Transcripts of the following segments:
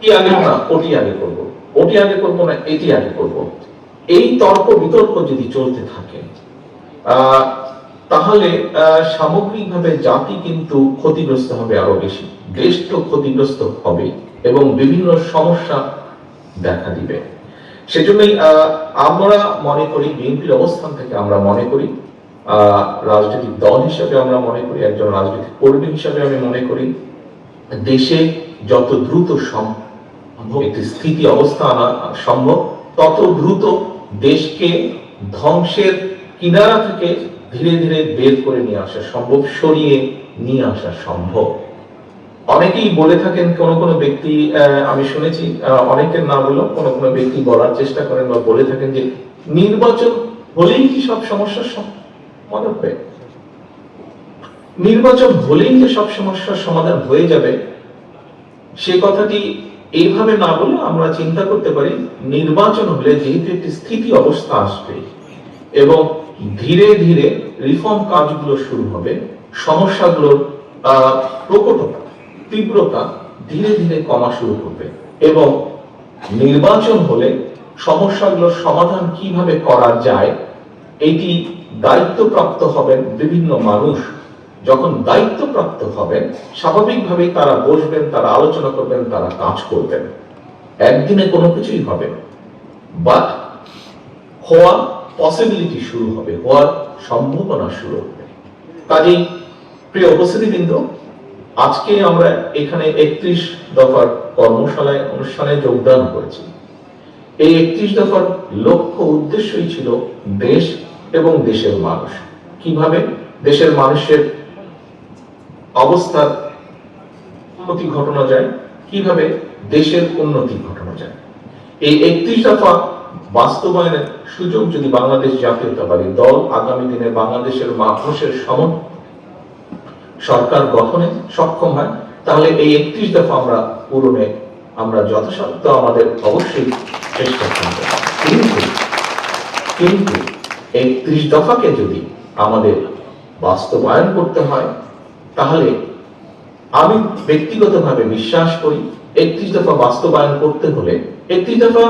কি আগে না ওটি আগে করব, ওটি আগে করব না, এটি আগে করব। এই তর্ক বিতর্ক যদি চলতে থাকে তাহলে সামগ্রিকভাবে জাতি কিন্তু ক্ষতিগ্রস্ত হবে আরও বেশি, দেশ তো ক্ষতিগ্রস্ত হবে এবং বিভিন্ন সমস্যা দেখা দিবে। সেজন্যই আমরা মনে করি বিএনপির অবস্থান থেকে আমরা মনে করি রাজনৈতিক দল হিসেবে আমরা মনে করি, একজন রাজনৈতিক কর্মী হিসেবে আমি মনে করি, দেশে যত দ্রুত সম্ভব একটি স্থিতি অবস্থা আনা সম্ভব, তত দ্রুত দেশকে ধ্বংসের কিনারা থেকে ধীরে ধীরে বের করে নিয়ে আসা সম্ভব, সরিয়ে নিয়ে আসা সম্ভব। অনেকেই বলে থাকেন, কোন কোন ব্যক্তি আমি শুনেছি অনেকের না বলেও কোন কোন ব্যক্তি বলার চেষ্টা করেন বা বলে থাকেন যে, নির্বাচন হলেই কি সব সমস্যার সমাধান নির্বাচন হলেই যে সব সমস্যার সমাধান হয়ে যাবে, সে কথাটি এইভাবে না বলে আমরা চিন্তা করতে পারি, নির্বাচন হলে যেহেতু একটি স্থিতি অবস্থা আসবে এবং ধীরে ধীরে রিফর্ম কাজগুলো শুরু হবে, সমস্যাগুলোর প্রকটতা, তীব্রতা ধীরে ধীরে কমা শুরু করবে এবং নির্বাচন হলে সমস্যাগুলোর সমাধান কীভাবে করা যায়, এটি দায়িত্বপ্রাপ্ত হবেন বিভিন্ন মানুষ যখন দায়িত্বপ্রাপ্ত হবেন, স্বাভাবিকভাবেই তারা বসবেন, তারা আলোচনা করবেন, তারা কাজ করবেন। একদিনে কোনো কিছুই হবে বাট হওয়া পসিবিলিটি শুরু হবে, হওয়ার সম্ভাবনা শুরু হবে। কাজেই প্রিয় উপস্থিতিবৃন্দ, আজকে আমরা এখানে একত্রিশ দফার কর্মশালায়, অনুষ্ঠানে যোগদান করেছি। এই একত্রিশ দফার লক্ষ্য উদ্দেশ্যই ছিল দেশ এবং দেশের মানুষ। কীভাবে? দেশের মানুষের অবস্থার উন্নতি ঘটানো যায়, কীভাবে দেশের উন্নতি ঘটানো যায়? এই একত্রিশ দফা বাস্তবায়নের সুযোগ যদি বাংলাদেশ জাতীয়তাবাদী দল আগামী দিনে বাংলাদেশের মানুষের সমন সরকার গঠনে সক্ষম হয়, তাহলে এই একত্রিশ দফা আমরা পূরণে আমরা যথাসাধ্য আমাদের অবশ্যই চেষ্টা করব কিন্তু কিন্তু একত্রিশ দফাকে যদি আমাদের বাস্তবায়ন করতে হয় তাহলে আমি ব্যক্তিগতভাবে বিশ্বাস করি একত্রিশ দফা বাস্তবায়ন করতে হলে একত্রিশ দফা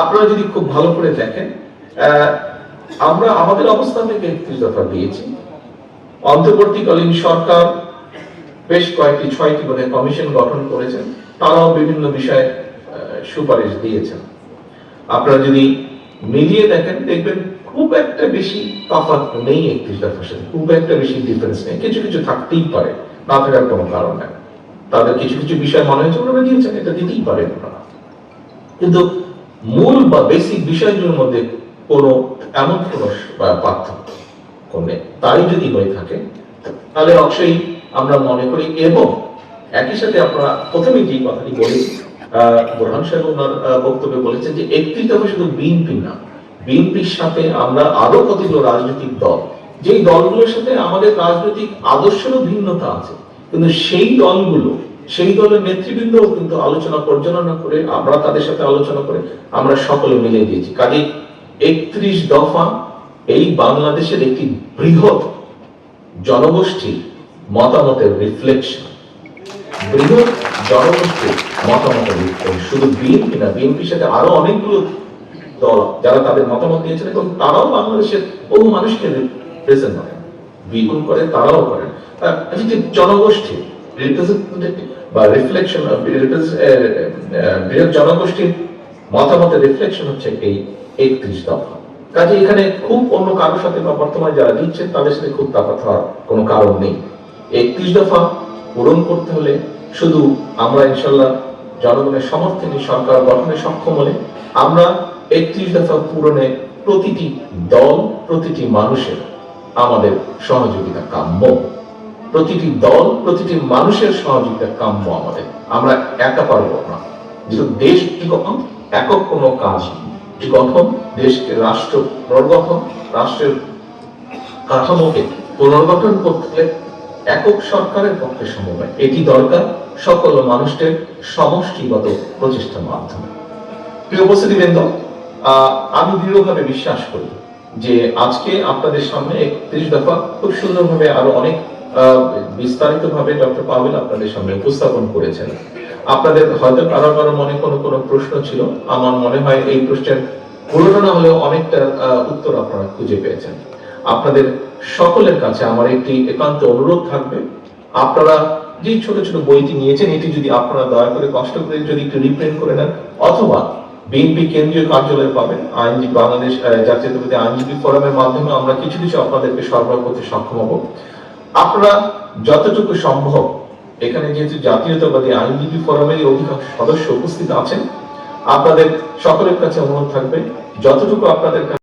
আপনারা যদি খুব ভালো করে দেখেন আমরা আমাদের অবস্থান থেকে একত্রিশ দফা দিয়েছি। অন্তর্বর্তীকালীন সরকার বেশ কয়েকটি, ছয়টি বোধহয় কমিশন গঠন করেছেন। তারাও বিভিন্ন বিষয়ে সুপারিশ দিয়েছেন। আপনারা যদি মিলিয়ে দেখেন, দেখবেন খুব একটা বেশি তফাৎ নেই একত্রিশ দফার সাথে। খুব একটা বেশি ডিফারেন্স নেই। কিছু কিছু থাকতেই পারে, না থাকার কোনো কারণ নেই। তাদের কিছু কিছু বিষয় মনে হয়েছে ওনারা দিয়েছেন এটা দিতেই পারেন ওনারা কিন্তু মূল বা বেসিক বিষয়গুলোর মধ্যে কোনো, এমন কোনো পার্থক্য নেই। তাই যদি হয়ে থাকে, তাহলে অবশ্যই আমরা মনে করি এবং একই সাথে আপনারা প্রথমে যে কথাটি বলেছি বোরহান সাহেব ওনার বক্তব্যে বলেছেন যে একত্রিশ দফা শুধু বিএনপি না বিএনপির সাথে আমরা আরও কতগুলো রাজনৈতিক দল, যেই দলগুলোর সাথে আমাদের রাজনৈতিক আদর্শেরও ভিন্নতা আছে, কিন্তু সেই দলগুলো, সেই দলের নেতৃবৃন্দ কিন্তু আলোচনা পর্যালোচনা করে, আমরা তাদের সাথে আলোচনা করে আমরা সকলে মিলে দিয়েছি কাজে একত্রিশ দফা এই বাংলাদেশের একটি বৃহৎ জনগোষ্ঠীর মতামতের রিফ্লেকশন বৃহৎ জনগোষ্ঠীর মতামতের reflection। শুধু বিএনপি না, বিএনপির সাথে আরও অনেকগুলো দল, যারা তাদের মতামত দিয়েছেন এবং তারাও বাংলাদেশের বহু মানুষকে রিপ্রেজেন্ট করেন বিগুন করে তারাও করেন। যে জনগোষ্ঠী বা রিফ্লেকশন বৃহৎ জনগোষ্ঠীর মতামতের রিফ্লেকশন হচ্ছে এই একত্রিশ দফা। কাজে এখানে খুব অন্য কারোর সাথে বা বর্তমানে যারা দিচ্ছেন, তাদের সাথে খুব তাকাত হওয়ার কোনো কারণ নেই। একত্রিশ দফা পূরণ করতে হলে শুধু আমরা ইনশাল্লাহ জনগণের সমর্থনে, সরকার গঠনে সক্ষম হলে আমরা একত্রিশ দফা পূরণে প্রতিটি দল প্রতিটি মানুষের আমাদের সহযোগিতা কাম্য। প্রতিটি দল প্রতিটি মানুষের সহযোগিতা কাম্য আমাদের। আমরা একা পারব না। যেহেতু দেশ গঠন একক কোনো কাজ গঠন দেশকে রাষ্ট্র পুনর্গঠন রাষ্ট্রের কাঠামোকে পুনর্গঠন করতে একক সরকারের পক্ষে সম্ভব নয়। এটি দরকার সকল মানুষের সমষ্টিগত প্রচেষ্টার মাধ্যমে। প্রিয় উপস্থিতিবৃন্দ আহ, আমি দৃঢ়ভাবে বিশ্বাস করি যে আজকে আপনাদের সামনে একত্রিশ দফা খুব সুন্দরভাবে আরও অনেক বিস্তারিত ভাবে ডক্টর পাবেল আপনাদের সামনে উপস্থাপন করেছেন। আপনাদের হয়তো কারও কারও মনে কোনো কোনো প্রশ্ন ছিল, আমার মনে হয় এই প্রশ্নের পুরোনো না হলেও অনেকটা উত্তর আপনারা খুঁজে পেয়েছেন। আপনাদের সকলের কাছে আমার একটি একান্ত অনুরোধ থাকবে, আপনারা যে ছোট ছোট বইটি নিয়েছেন, এটি যদি আপনারা দয়া করে কষ্ট করে যদি একটু রিপ্রিন্ট করে নেন, অথবা বিএনপি কেন্দ্রীয় কার্যালয়ে পাবেন। আইনজীবী বাংলাদেশ জাতীয়তাবাদী আইনজীবী ফোরামের মাধ্যমে আমরা কিছু কিছু আপনাদেরকে সরবরাহ করতে সক্ষম হব। আপনারা যতটুকু সম্ভব এখানে যেহেতু জাতীয়তাবাদী আইনজীবী ফোরামের অধিকাংশ সদস্য উপস্থিত আছেন, আপনাদের সকলের কাছে অনুরোধ থাকবে, যতটুকু আপনাদের